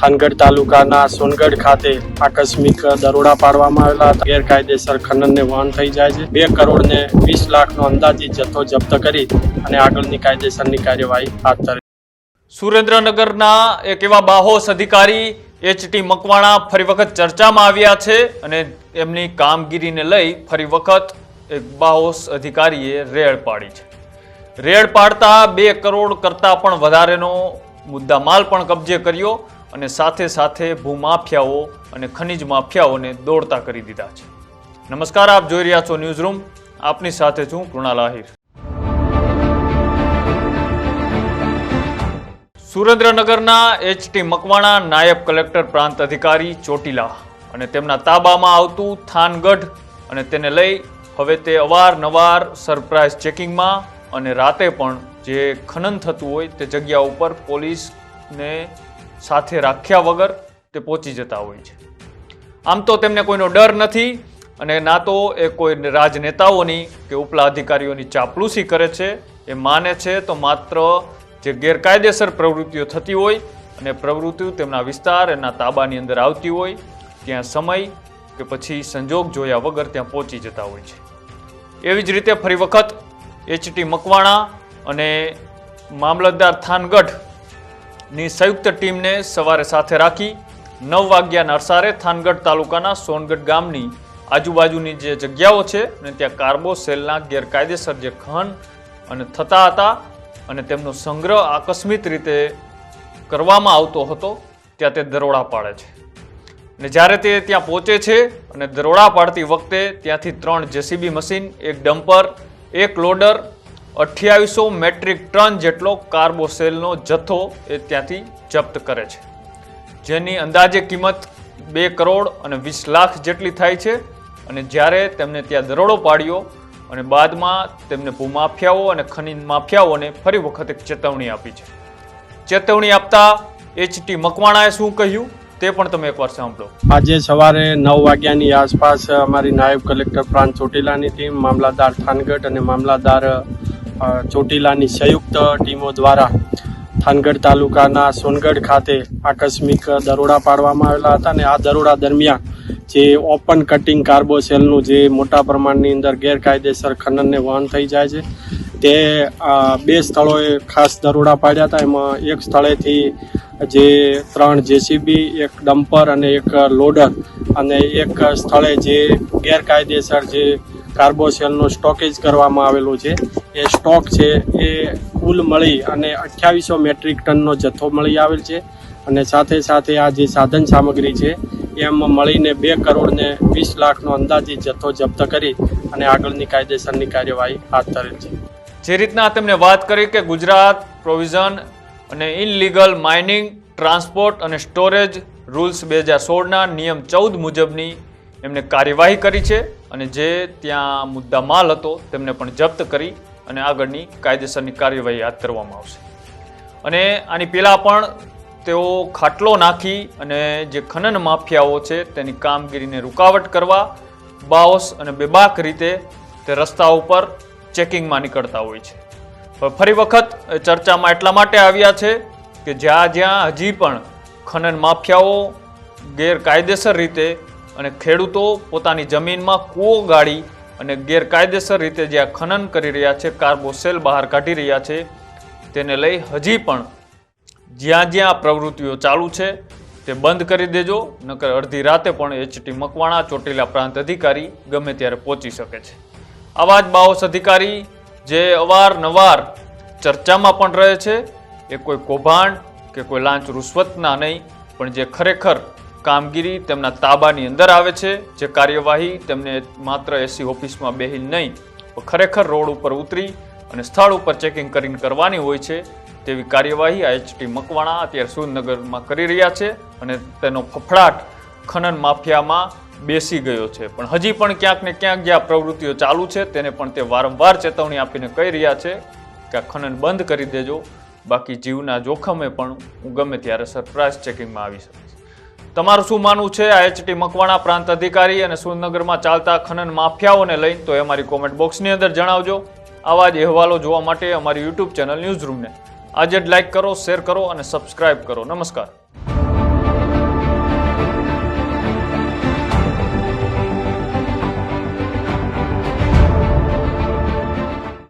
થાનગઢ તાલુકાના સોનગઢ ખાતે આકસ્મિક દરોડા પાડવામાં આવેલા હતા. ગેરકાયદેસર ખનનને વહન થઈ જાય છે. બે કરોડ ને વીસ લાખનો અંદાજિત જથ્થો જપ્ત કરી અને આગળની કાયદેસરની કાર્યવાહી હાથ ધરી. સુરેન્દ્રનગરના એક એવા બાહોશ અધિકારી એચટી મકવાણા ફરી વખત ચર્ચામાં આવ્યા છે અને એમની કામગીરીને લઈ ફરી વખત એક બાહોશ અધિકારીએ રેડ પાડી છે. રેડ પાડતા બે કરોડ કરતાં પણ વધારેનો મુદ્દામાલ પણ કબજે કર્યો અને સાથે સાથે ભૂમાફિયાઓ અને ખનિજ માફિયાઓને દોડતા કરી દીધા છે. નમસ્કાર, આપ જોઈ રહ્યા છો ન્યૂઝ રૂમ આપની સાથે છું કૃણાલ આહિર. સુરેન્દ્રનગરના એચટી મકવાણા નાયબ કલેક્ટર પ્રાંત અધિકારી ચોટીલા અને તેમના તાબામાં આવતું થાનગઢ અને તેને લઈ હવે તે અવારનવાર સરપ્રાઇઝ ચેકિંગમાં અને રાતે પણ જે ખનન થતું હોય તે જગ્યા ઉપર પોલીસને સાથે રાખ્યા વગર તે પહોંચી જતા હોય છે. આમ તો તેમને કોઈનો ડર નથી અને ના તો એ કોઈ રાજનેતાઓની કે ઉપલા અધિકારીઓની ચાપલૂસી કરે છે, એ માને છે તો માત્ર જે ગેરકાયદેસર પ્રવૃત્તિઓ થતી હોય અને પ્રવૃત્તિઓ તેમના વિસ્તાર એના તાબાની અંદર આવતી હોય, ત્યાં સમય કે પછી સંજોગ જોયા વગર ત્યાં પહોંચી જતા હોય છે. એવી જ રીતે ફરી વખત એચટી મકવાણા અને મામલતદાર થાનગઢની સંયુક્ત ટીમને સવારે સાથે રાખી નવ વાગ્યા નરસારે થાનગઢ તાલુકાના સોનગઢ ગામની આજુબાજુની જે જગ્યાઓ છે અને ત્યાં કાર્બો સેલના ગેરકાયદેસર જે ખન અને થતા હતા અને તેમનો સંગ્રહ આકસ્મિક રીતે કરવામાં આવતો હતો, ત્યાં તે દરોડા પાડે છે. અને જ્યારે તે ત્યાં પહોંચે છે અને દરોડા પાડતી વખતે ત્યાંથી ત્રણ જેસીબી મશીન, એક ડમ્પર, એક લોડર અઠ્યાવીસો મેટ્રિક ટન જેટલો કાર્બોસેલનો જથ્થો એ ત્યાંથી જપ્ત કરે છે. જેની અંદાજે કિંમત બે કરોડ અને વીસ લાખ જેટલી થાય છે અને જ્યારે તેમને ત્યાં દરોડો પાડ્યો અને બાદમાં તેમને ભૂમાફિયાઓ અને ખનીજ માફિયાઓને ફરી વખત એક ચેતવણી આપી છે. ચેતવણી આપતા એચટી મકવાણાએ શું કહ્યું તે પણ તમે એકવાર સાંભળો. આજે સવારે નવ વાગ્યાની આસપાસ અમારી નાયબ કલેક્ટર પ્રાંત ચોટીલાની ટીમ મામલાદાર થાનગઢ અને મામલાદાર ચોટીલાની સંયુક્ત ટીમો દ્વારા થાનગઢ તાલુકાના સોનગઢ ખાતે આકસ્મિક દરોડા પાડવામાં આવેલા હતા અને આ દરોડા દરમિયાન જે ઓપન કટિંગ કાર્બોસેલનું જે મોટા પ્રમાણની અંદર ગેરકાયદેસર ખનનને વહન થઈ જાય છે, તે બે સ્થળોએ ખાસ દરોડા પાડ્યા હતા. એમાં એક સ્થળેથી જે ત્રણ જેસીબી, એક ડમ્પર અને એક લોડર અને એક સ્થળે જે ગેરકાયદેસર જે કાર્બોસેલનો સ્ટોકેજ કરવામાં આવેલું છે. એ સ્ટોક છે એ કુલ મળી અને અઠ્યાવીસો મેટ્રિક ટનનો જથ્થો મળી આવેલ છે અને સાથે સાથે આ જે સાધન સામગ્રી છે, એમ મળીને બે કરોડને વીસ લાખનો અંદાજિત જથ્થો જપ્ત કરી અને આગળની કાયદેસરની કાર્યવાહી હાથ ધરેલ છે. જે રીતના તેમણે વાત કરી કે ગુજરાત પ્રોવિઝન અને ઇનલીગલ માઇનિંગ, ટ્રાન્સપોર્ટ અને સ્ટોરેજ રૂલ્સ બે હજાર સોળના નિયમ ચૌદ મુજબની એમને કાર્યવાહી કરી છે. અને જે ત્યાં મુદ્દા માલ હતો, તેમને પણ જપ્ત કરી અને આગળની કાયદેસરની કાર્યવાહી હાથ ધરવામાં આવશે. અને આની પહેલાં પણ તેઓ ખાટલો નાખી અને જે ખનન માફિયાઓ છે, તેની કામગીરીને રૂકાવટ કરવા, બાઓસ અને બેબાક રીતે તે રસ્તા ઉપર ચેકિંગમાં નીકળતા હોય છે. ફરી વખત ચર્ચામાં એટલા માટે આવ્યા છે કે જ્યાં જ્યાં હજી પણ ખનન માફિયાઓ ગેરકાયદેસર રીતે અને ખેડૂતો પોતાની જમીનમાં કૂવો ગાળી અને ગેરકાયદેસર રીતે જ્યાં ખનન કરી રહ્યા છે કાર્બોસેલ બહાર કાઢી રહ્યા છે, તેને લઈ હજી પણ જ્યાં જ્યાં પ્રવૃત્તિઓ ચાલુ છે, તે બંધ કરી દેજો, નકર અડધી રાતે પણ એચટી મકવાણા ચોટીલા પ્રાંત અધિકારી ગમે ત્યારે પહોંચી શકે છે. આવા જ બાઓસ અધિકારી જે અવારનવાર ચર્ચામાં પણ રહે છે, એ કોઈ કૌભાંડ કે કોઈ લાંચ રૂશ્વતના નહીં, પણ જે ખરેખર કામગીરી તેમના તાબાની અંદર આવે છે. જે કાર્યવાહી તેમને માત્ર એસી ઓફિસમાં બેહી નહીં ખરેખર રોડ ઉપર ઉતરી અને સ્થળ ઉપર ચેકિંગ કરીને કરવાની હોય છે તેવી કાર્યવાહી આ એચટી મકવાણા અત્યારે સુરનગરમાં કરી રહ્યા છે અને તેનો ફફડાટ ખનન માફિયામાં બેસી ગયો છે. પણ હજી પણ ક્યાંક ને ક્યાંક જે આ પ્રવૃત્તિઓ ચાલુ છે તેને પણ તે વારંવાર ચેતવણી આપીને કહી રહ્યા છે કે આ ખનન બંધ કરી દેજો. બાકી જીવના જોખમે પણ હું ગમે ત્યારે સરપ્રાઇઝ ચેકિંગમાં આવી શકીશ તમારું શું માનવું છે? આ એચટી મકવાણા પ્રાંત અધિકારી અને સુરેન્દ્રનગરમાં ચાલતા ખનન માફિયાઓને લઈને તો એ અમારી કોમેન્ટ બોક્સની અંદર જણાવજો. આવા જ અહેવાલો જોવા માટે અમારી યુટ્યુબ ચેનલ ન્યૂઝ રૂમને આજે જ લાઈક કરો શેર કરો અને સબસ્ક્રાઇબ કરો. નમસ્કાર.